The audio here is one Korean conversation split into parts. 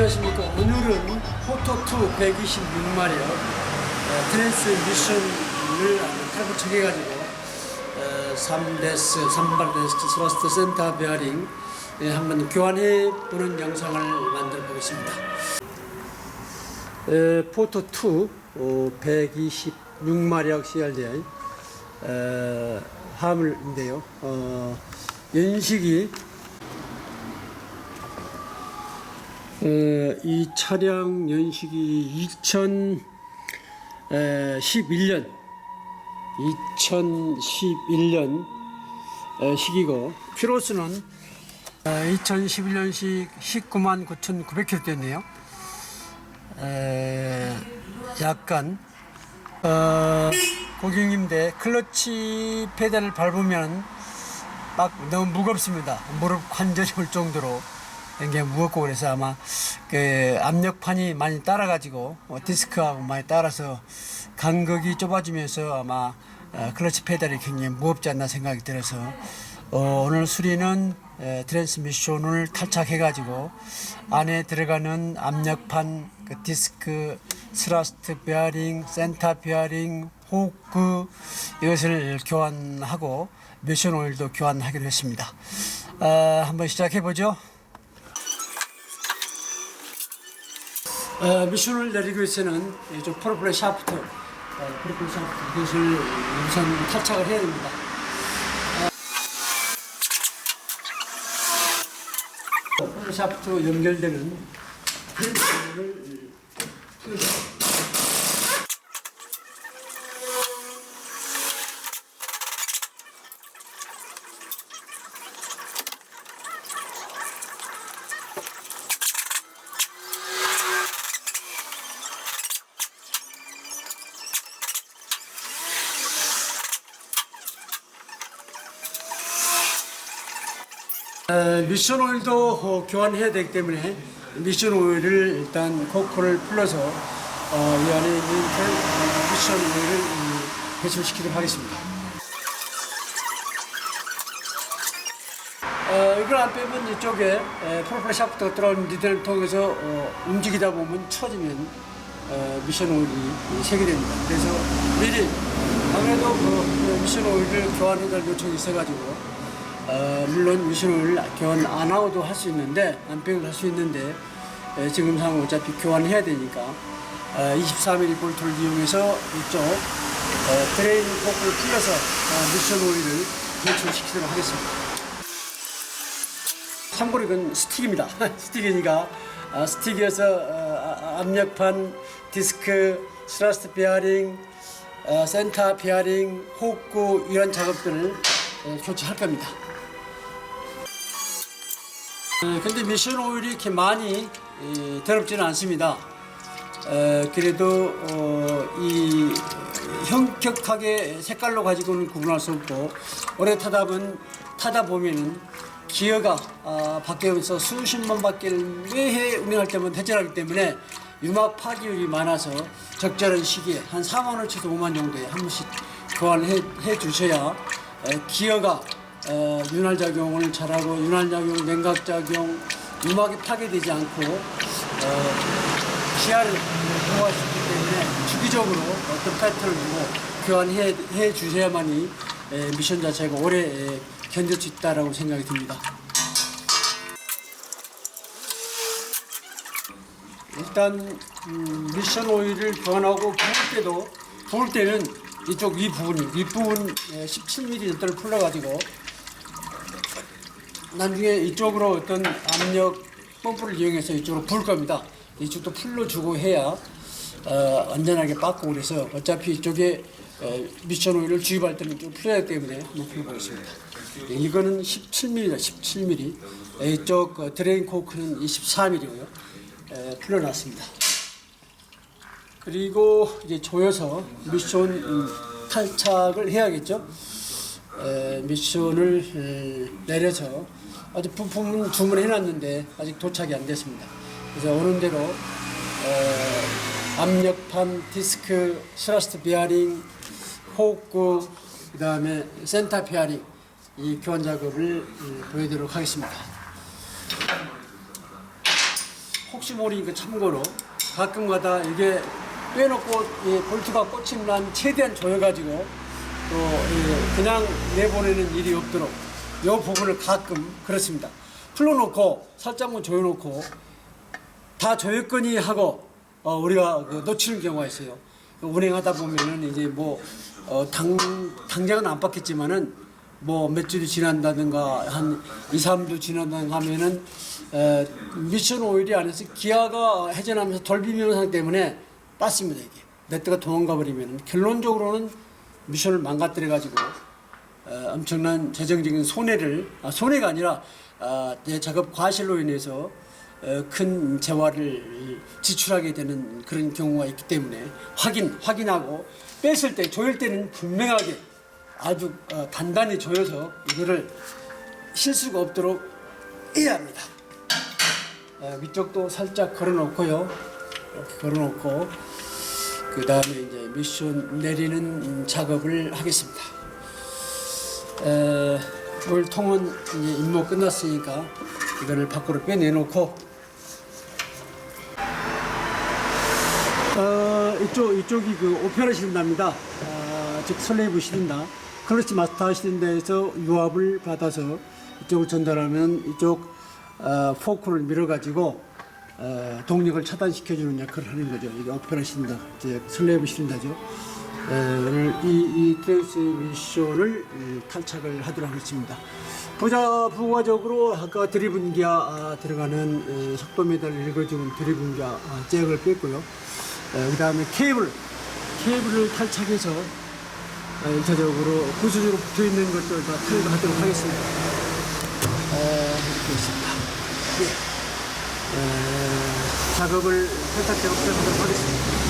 안녕하십니까. 오늘은 포토2 126마력 트랜스 미션을 탈부 척해가지고 3데스, 3발 데스 스러스트 센터 베어링 예, 한번 교환해 보는 영상을 만들어 보겠습니다. 포토2 126마력 CRDI 에, 화물인데요. 어, 연식이 어, 이 차량 연식이 2011년 2011년 어, 식이고 키로수는 2011년식 19만 9,900km였네요. 약간 어, 고객님들 클러치 페달을 밟으면 막 너무 무겁습니다. 무릎 관절이 올 정도로 굉장히 무겁고 그래서 아마 그 압력판이 많이 따라가지고 어, 디스크하고 많이 따라서 간격이 좁아지면서 아마 어, 클러치 페달이 굉장히 무겁지 않나 생각이 들어서 어, 오늘 수리는 에, 트랜스미션을 탈착해가지고 안에 들어가는 압력판, 그 디스크, 스라스트 베어링, 센터 베어링, 호크 이것을 교환하고 미션 오일도 교환하기로 했습니다. 아, 한번 시작해 보죠. 어, 미션을 내리기 위해서는 이쪽 프로펠러 샤프트, 어, 프로펠러 샤프트 이것을 우선 탈착을 해야 됩니다. 어, 프로펠러 샤프트 연결되는 펜스를 에, 미션 오일도 어, 교환해야 되기 때문에 미션 오일을 일단 코코를 풀러서 어, 이 안에 있는 그, 어, 미션 오일을 음, 배출시키도록 하겠습니다. 어, 이걸 안 빼면 이쪽에 에, 프로펠러 샤프트가 들어오는 리드를 통해서 어, 움직이다 보면 처지면 어, 미션 오일이 세개됩니다. 그래서 미리 아무래도 그 미션 오일을 교환해달 요청이 있어가지고 어, 물론 미션을 교환 안 하고도 할 수 있는데 안 빼고도 할수 있는데 에, 지금 상황 어차피 교환해야 되니까 어, 23mm 볼트를 이용해서 이쪽 어, 드레인 포크를 풀려서 어, 미션 오일을 배출시키도록 하겠습니다. 참고로 이건 스틱입니다. 스틱이니까 아, 스틱이어서 어, 아, 압력판, 디스크, 스라스트 베어링, 어, 센터 베어링, 호구 이런 작업들을 어, 교체할 겁니다. 어, 근데 미션 오일이 이렇게 많이 에, 더럽지는 않습니다. 에, 그래도 어, 이 형격하게 색깔로 가지고는 구분할 수 없고 오래 타다 보면 타다 보면은 기어가 아, 바뀌면서 수십만 바퀴를 매해 운행할 때마다 회전하기 때문에 유막 파기율이 많아서 적절한 시기에 한 4만 원치도 5만 정도에 한 번씩 교환해 해 주셔야 에, 기어가 어, 윤활 작용을 잘하고 윤활 작용, 냉각 작용, 유막이 파괴되지 않고 어, 기아를 있기 때문에 주기적으로 어떤 패턴을 두고 교환해 해 주셔야만이 에, 미션 자체가 오래 에, 견딜 수 있다라고 생각이 듭니다. 일단 음, 미션 오일을 교환하고 부을 때도 부을 때는 이쪽 이 부분 17mm 정도를 풀러가지고 나중에 이쪽으로 어떤 압력 펌프를 이용해서 이쪽으로 부을 겁니다. 이쪽도 풀러주고 해야 어, 안전하게 빠고 그래서 어차피 이쪽에 어, 미션 오일을 주입할 때는 좀 풀어야 때문에 한번 풀어보겠습니다. 네, 이거는 17mm다 17mm 에, 이쪽 어, 드레인 코크는 24mm고요. 에, 풀어놨습니다. 그리고 이제 조여서 미션 음, 탈착을 해야겠죠. 에, 미션을 에, 내려서 아직 부품은 주문해놨는데 아직 도착이 안 됐습니다. 그래서 오는 대로 에, 압력판, 디스크, 스라스트 베어링, 호흡구, 그 다음에 센터 베어링 이 교환 작업을 음, 보여드리도록 하겠습니다. 혹시 모르니까 참고로 가끔가다 이게 빼놓고 이 볼트가 꽂히면 최대한 조여가지고 또 이, 그냥 내보내는 일이 없도록 이 부분을 가끔 그렇습니다. 풀어놓고 살짝만 조여놓고 다 조였거니 하고 어, 우리가 그 놓치는 경우가 있어요. 운행하다 보면은 이제 뭐 어, 당, 당장은 안 받겠지만은 뭐 몇 주도 지난다든가 한 2, 3주 지난다든가 하면은 에, 미션 오일이 안에서 기아가 회전하면서 돌 비비는 상태 때문에 빠습니다 이게 네트가 도망가 버리면 결론적으로는 미션을 망가뜨려 가지고 어, 엄청난 재정적인 손해를 아, 손해가 아니라 아, 내 작업 과실로 인해서 어, 큰 재화를 지출하게 되는 그런 경우가 있기 때문에 확인 확인하고 뺐을 때 조일 때는 분명하게 아주 어, 단단히 조여서 이거를 실수가 없도록 해야 합니다. 어, 위쪽도 살짝 걸어놓고요. 이렇게 걸어놓고 그 다음에 이제 미션 내리는 작업을 하겠습니다. 에, 오일 통은 이제 임무 끝났으니까 이거를 밖으로 빼내놓고 어, 이쪽 이쪽이 그 오페라 시린다입니다. 아, 즉 슬레이브 시린다. 클러치 마스터 시린다에서 유압을 받아서 이쪽을 전달하면 이쪽 어, 포크를 밀어가지고 어, 동력을 차단시켜주는 역할을 하는 거죠. 이게 오페라 시린다, 이제 슬레이브 시린다죠. 에, 오늘 이, 이 트랜스 미션을 음, 탈착을 하도록 하겠습니다. 보자 부가적으로 아까 드리븐기아 아, 들어가는 에, 속도 메달을 읽어주는 드리븐기아 아, 잭을 뺐고요. 그 다음에 케이블, 케이블을 탈착해서 어, 일차적으로 구조적으로 붙어 있는 것들 다 탈거하도록 하겠습니다. 어, 이렇게 있습니다. 예. 에, 작업을 탈착 작업 시작하도록 하겠습니다.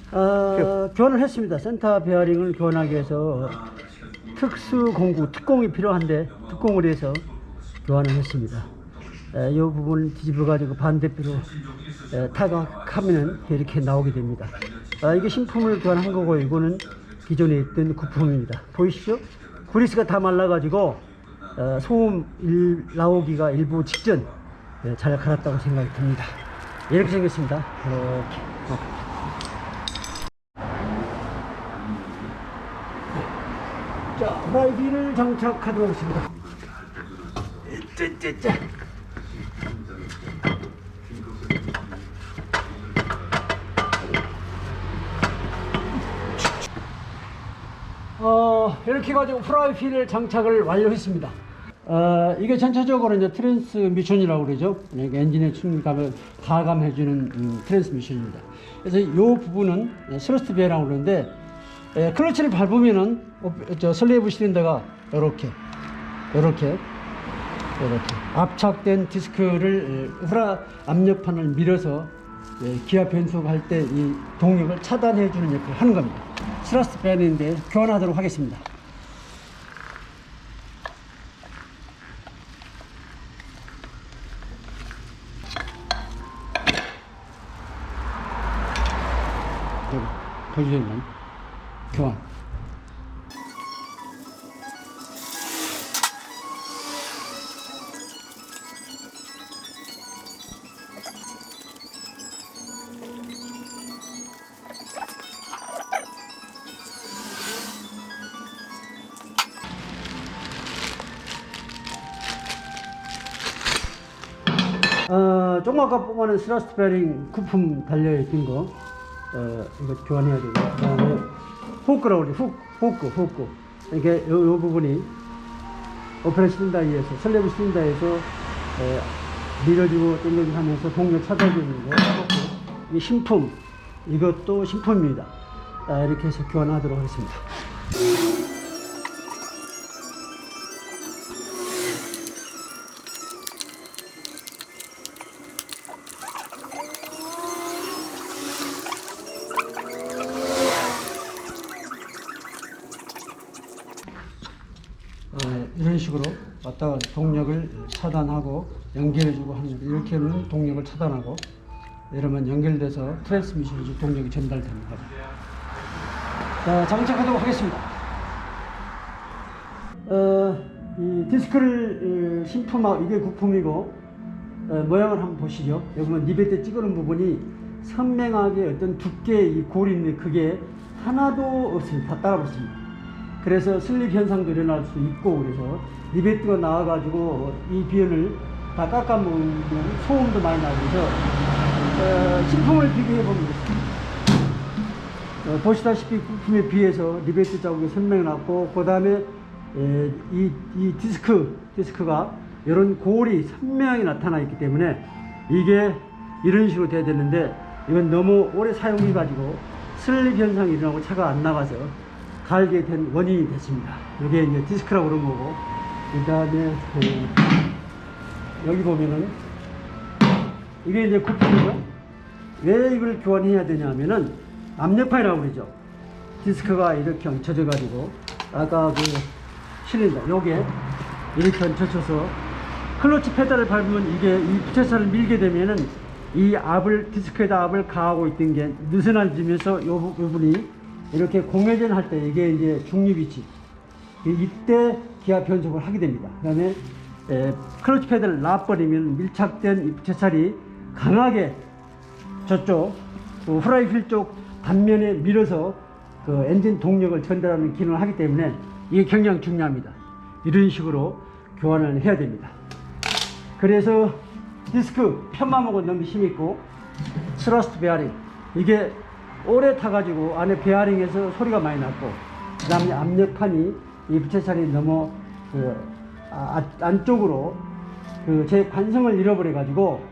어, 교환을 했습니다. 센터 베어링을 교환하기 위해서 특수 공구, 특공이 필요한데 특공을 해서 교환을 했습니다. 에, 이 부분을 뒤집어 가지고 반대표로 에, 타각하면 이렇게 나오게 됩니다. 아, 이게 신품을 교환한 거고 이거는 기존에 있던 구품입니다. 보이시죠? 그리스가 다 말라가지고 어, 소음 일, 나오기가 일부 직전 에, 잘 갈았다고 생각이 듭니다. 이렇게 생겼습니다. 이렇게. 어. 자, 후 라이비를 장착하도록 하겠습니다. 짜짜짜. 어, 이렇게 가지고 프라이팬을 장착을 완료했습니다. 어, 이게 전체적으로 이제 트랜스미션이라고 그러죠. 엔진의 충감을 가감해주는 음, 트랜스미션입니다. 그래서 이 부분은 스러스트 베라고 그러는데 에, 클러치를 밟으면은 슬레이브 시린더가 이렇게 이렇게 이렇게 압착된 디스크를 에, 후라 압력판을 밀어서 예, 기아 변속할 때 이 동력을 차단해 주는 역할을 하는 겁니다. 스러스트 밴인데 교환하도록 하겠습니다. 보여주세요. 어, 아까 뽑아낸 스라스트 베링 쿠품 달려있던 거, 어, 이거 교환해야 되고, 그 다음에 후크라고 그러죠. 훅, 후크, 후크. 이게 요, 요 부분이 오페라 시린다에서, 설레브 시린다에서 에, 밀어주고 땡겨주고 하면서 동력 찾아주는 거 이 신품, 이것도 신품입니다. 아, 이렇게 해서 교환하도록 하겠습니다. 식으로 왔다가 동력을 차단하고 연결해주고 하는 이렇게 하면 동력을 차단하고 이러면 연결돼서 트랜스미션이 동력이 전달됩니다. 자, 장착하도록 하겠습니다. 어, 이 디스크를 어, 신품하고 이게 부품이고 어, 모양을 한번 보시죠. 여기 보면 리베트 찍어놓은 부분이 선명하게 어떤 두께의 이 고리의 그게 하나도 없습니다. 다 따라 붙습니다. 그래서 슬립 현상도 일어날 수 있고 그래서 리베트가 나와가지고 이 비연을 다 깎아먹으면 소음도 많이 나고 그래서 어, 신품을 비교해 좋습니다. 어, 보시다시피 부품에 비해서 리베트 자국이 선명해놨고 그 다음에 이, 이 디스크 디스크가 이런 골이 선명하게 나타나 있기 때문에 이게 이런 식으로 돼야 되는데 이건 너무 오래 사용해 가지고 슬립 현상이 일어나고 차가 안 나가서 갈게 된 원인이 됐습니다. 이게 이제 디스크라고 그런 거고 그 다음에 여기 보면은 이게 이제 부품이죠. 왜 이걸 교환해야 되냐면은 압력판이라고 그러죠. 디스크가 이렇게 얹혀져가지고 아까 그 실린더 요게 이렇게 얹혀져서 클러치 페달을 밟으면 이게 이 부채살을 밀게 되면은 이 압을 디스크에다 압을 가하고 있던 게 느슨해지면서 요 부- 부분이 이렇게 공회전 할 때 이게 이제 중립 위치 이- 이때 기압 변속을 하게 됩니다. 그다음에 에, 클러치 페달을 놔버리면 밀착된 이 부채살이 강하게 저쪽 그 후라이필 쪽 단면에 밀어서 그 엔진 동력을 전달하는 기능을 하기 때문에 이게 굉장히 중요합니다. 이런 식으로 교환을 해야 됩니다. 그래서 디스크 편만 먹은 너무 힘있고 스러스트 베어링 이게 오래 타가지고 안에 베어링에서 소리가 많이 났고 그 다음에 압력판이 이 부채살이 너무 그 아, 아- 안쪽으로 그 제 관성을 잃어버려 가지고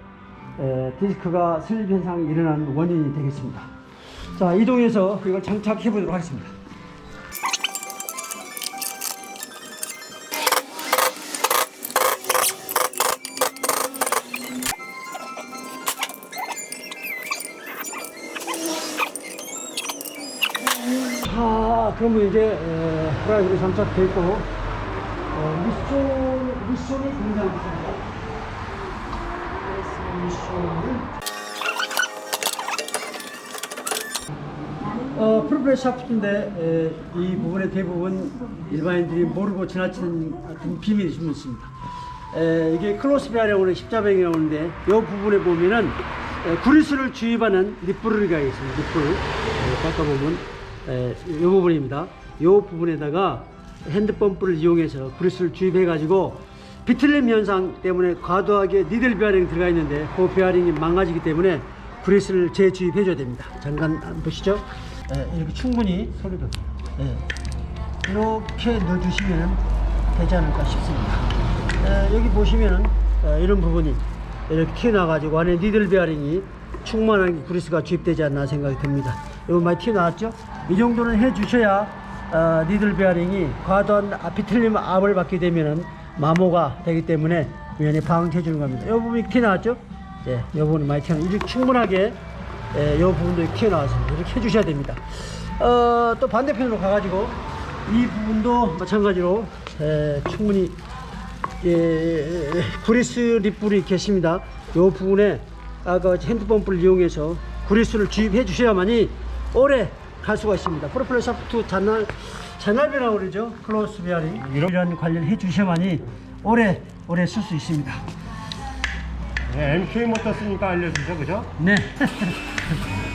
디스크가 슬립 현상이 일어나는 원인이 되겠습니다. 자 이동해서 이걸 장착해 보도록 하겠습니다. 그러면 이제 에, 프라이브로 장착돼 있고 어, 미션 미션이 등장했습니다. 미션을 어, 프로펠 샤프트인데 에, 이 부분의 대부분 일반인들이 모르고 지나치는 비밀이 좀 있습니다. 에, 이게 클로스 베어링으로 십자뱅이라고 하는데 이 부분에 보면은 에, 구리스를 주입하는 립브르리가 있습니다. 에, 깎아보면 에, 이 부분입니다. 이 부분에다가 핸드펌프를 이용해서 구리스를 주입해 가지고 비틀림 현상 때문에 과도하게 니들 베어링이 들어가 있는데 그 베어링이 망가지기 때문에 그리스를 재주입해 줘야 됩니다. 잠깐 보시죠. 예, 이렇게 충분히 소리도 예, 이렇게 넣어주시면 되지 않을까 싶습니다. 예, 여기 보시면은 어, 이런 부분이 이렇게 튀어나와가지고 안에 니들 베어링이 충만한 그리스가 주입되지 않나 생각이 듭니다. 이거 많이 튀어나왔죠? 이 정도는 해주셔야 어, 니들 베어링이 과도한 아피틀림 압을 받게 되면은 마모가 되기 때문에 면에 방해해 주는 겁니다. 이 부분이 튀어나왔죠? 예, 이 부분이 많이 튀어나 이렇게 충분하게 예, 이 부분도 튀어나왔습니다. 이렇게 해주셔야 됩니다. 어, 또 반대편으로 가가지고 이 부분도 마찬가지로 예, 충분히 예, 구리스 립불이 계십니다. 이 부분에 아까 핸드펌프를 이용해서 구리스를 주입해 주셔야만이 오래 갈 수가 있습니다. 프로펠러 샤프트 잔날 잔날이라고 그러죠. 클로스 베어링 이런 관리를 해 주셔야만이 오래 오래 쓸 수 있습니다. 네, MK 모터 쓰니까 알려주죠, 그죠? 네.